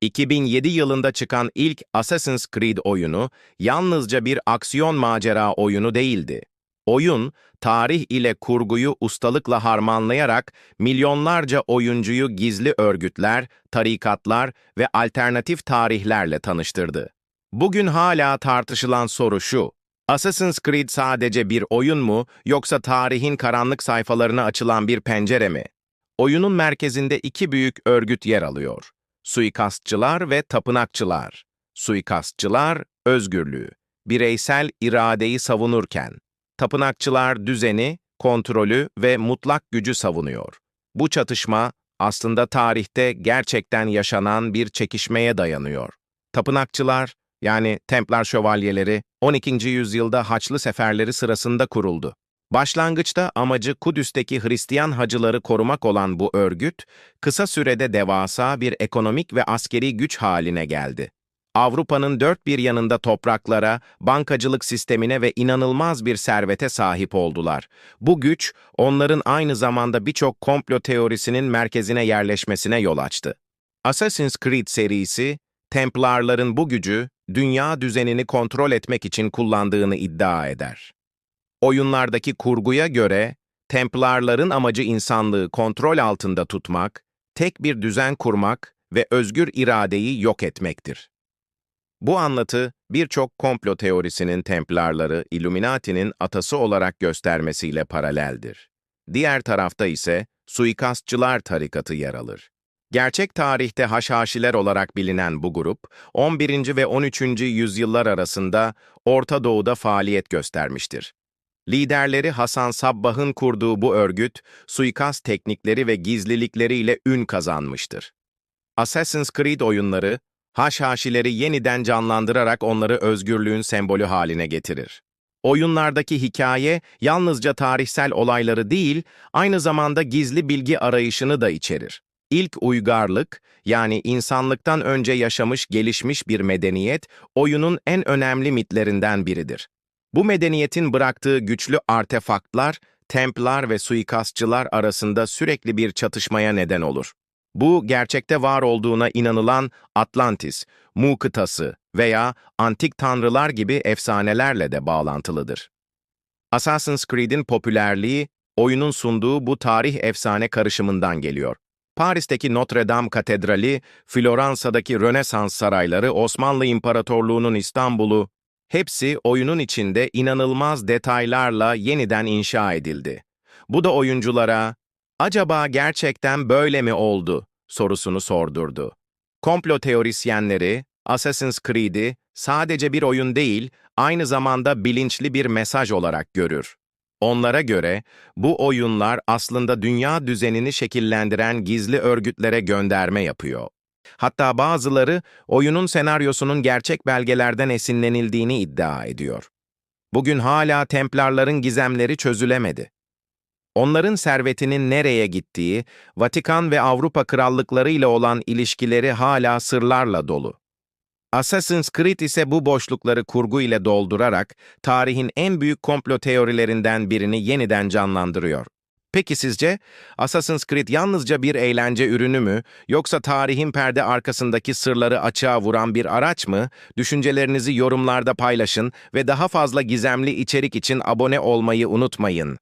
2007 yılında çıkan ilk Assassin's Creed oyunu yalnızca bir aksiyon macera oyunu değildi. Oyun, tarih ile kurguyu ustalıkla harmanlayarak milyonlarca oyuncuyu gizli örgütler, tarikatlar ve alternatif tarihlerle tanıştırdı. Bugün hala tartışılan soru şu, Assassin's Creed sadece bir oyun mu yoksa tarihin karanlık sayfalarına açılan bir pencere mi? Oyunun merkezinde iki büyük örgüt yer alıyor. Suikastçılar ve tapınakçılar. Suikastçılar, özgürlüğü, bireysel iradeyi savunurken, tapınakçılar düzeni, kontrolü ve mutlak gücü savunuyor. Bu çatışma aslında tarihte gerçekten yaşanan bir çekişmeye dayanıyor. Tapınakçılar, yani Templar şövalyeleri 12. yüzyılda Haçlı seferleri sırasında kuruldu. Başlangıçta amacı Kudüs'teki Hristiyan hacıları korumak olan bu örgüt, kısa sürede devasa bir ekonomik ve askeri güç haline geldi. Avrupa'nın dört bir yanında topraklara, bankacılık sistemine ve inanılmaz bir servete sahip oldular. Bu güç, onların aynı zamanda birçok komplo teorisinin merkezine yerleşmesine yol açtı. Assassin's Creed serisi, Templarların bu gücü, dünya düzenini kontrol etmek için kullandığını iddia eder. Oyunlardaki kurguya göre, Templarların amacı insanlığı kontrol altında tutmak, tek bir düzen kurmak ve özgür iradeyi yok etmektir. Bu anlatı, birçok komplo teorisinin Templarları, Illuminati'nin atası olarak göstermesiyle paraleldir. Diğer tarafta ise suikastçılar tarikatı yer alır. Gerçek tarihte Haşhaşiler olarak bilinen bu grup, 11. ve 13. yüzyıllar arasında Orta Doğu'da faaliyet göstermiştir. Liderleri Hasan Sabbah'ın kurduğu bu örgüt, suikast teknikleri ve gizlilikleriyle ün kazanmıştır. Assassin's Creed oyunları, Haşhaşileri yeniden canlandırarak onları özgürlüğün sembolü haline getirir. Oyunlardaki hikaye yalnızca tarihsel olayları değil, aynı zamanda gizli bilgi arayışını da içerir. İlk uygarlık, yani insanlıktan önce yaşamış gelişmiş bir medeniyet, oyunun en önemli mitlerinden biridir. Bu medeniyetin bıraktığı güçlü artefaktlar, templar ve suikastçılar arasında sürekli bir çatışmaya neden olur. Bu, gerçekte var olduğuna inanılan Atlantis, Mu kıtası veya antik tanrılar gibi efsanelerle de bağlantılıdır. Assassin's Creed'in popülerliği, oyunun sunduğu bu tarih efsane karışımından geliyor. Paris'teki Notre Dame Katedrali, Floransa'daki Rönesans sarayları, Osmanlı İmparatorluğu'nun İstanbul'u, hepsi oyunun içinde inanılmaz detaylarla yeniden inşa edildi. Bu da oyunculara, acaba gerçekten böyle mi oldu sorusunu sordurdu. Komplo teorisyenleri, Assassin's Creed'i sadece bir oyun değil, aynı zamanda bilinçli bir mesaj olarak görür. Onlara göre bu oyunlar aslında dünya düzenini şekillendiren gizli örgütlere gönderme yapıyor. Hatta bazıları oyunun senaryosunun gerçek belgelerden esinlenildiğini iddia ediyor. Bugün hala Templarların gizemleri çözülemedi. Onların servetinin nereye gittiği, Vatikan ve Avrupa krallıkları ile olan ilişkileri hala sırlarla dolu. Assassin's Creed ise bu boşlukları kurgu ile doldurarak tarihin en büyük komplo teorilerinden birini yeniden canlandırıyor. Peki sizce Assassin's Creed yalnızca bir eğlence ürünü mü yoksa tarihin perde arkasındaki sırları açığa vuran bir araç mı? Düşüncelerinizi yorumlarda paylaşın ve daha fazla gizemli içerik için abone olmayı unutmayın.